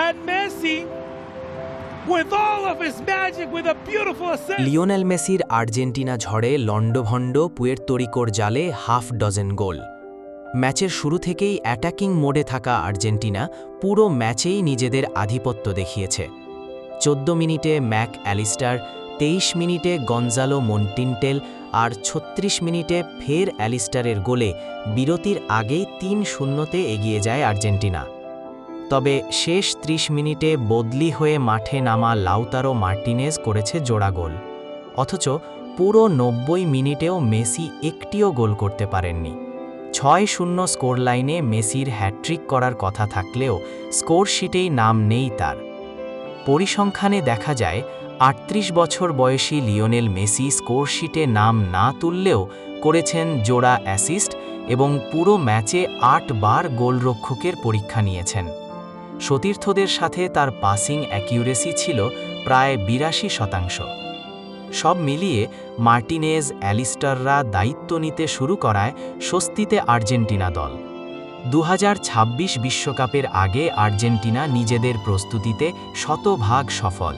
And Messi, with all of his magic, with a beautiful assist. Lionel মেসির Argentina ঝড়ে লন্ডভণ্ড পুয়ের্তরিকোর জালে half dozen goal. ম্যাচের শুরু থেকেই অ্যাটাকিং মোডে থাকা আর্জেন্টিনা পুরো ম্যাচেই নিজেদের আধিপত্য দেখিয়েছে। চোদ্দ মিনিটে ম্যাক অ্যালিস্টার তেইশ মিনিটে গঞ্জালো মন্টিনটেল আর ছত্রিশ মিনিটে ফের অ্যালিস্টারের গোলে বিরতির আগেই তিন শূন্যতে এগিয়ে যায় আর্জেন্টিনা। তবে শেষ ৩০ মিনিটে বদলি হয়ে মাঠে নামা লাউতারো মার্টিনেজ করেছে জোড়া গোল। অথচ পুরো নব্বই মিনিটেও মেসি একটিও গোল করতে পারেননি। ছয় শূন্য স্কোর লাইনে মেসির হ্যাট্রিক করার কথা থাকলেও স্কোর শিটেই নাম নেই তার। পরিসংখ্যানে দেখা যায়, আটত্রিশ বছর বয়সী লিওনেল মেসি স্কোর শিটে নাম না তুললেও করেছেন জোড়া অ্যাসিস্ট এবং পুরো ম্যাচে আট বার গোলরক্ষকের পরীক্ষা নিয়েছেন। সতীর্থদের সাথে তার পাসিং অ্যাকিউরেসি ছিল প্রায় বিরাশি শতাংশ। সব মিলিয়ে মার্টিনেজ অ্যালিস্টাররা দায়িত্ব নিতে শুরু করায় স্বস্তিতে আর্জেন্টিনা দল। দু বিশ্বকাপের আগে আর্জেন্টিনা নিজেদের প্রস্তুতিতে শতভাগ সফল।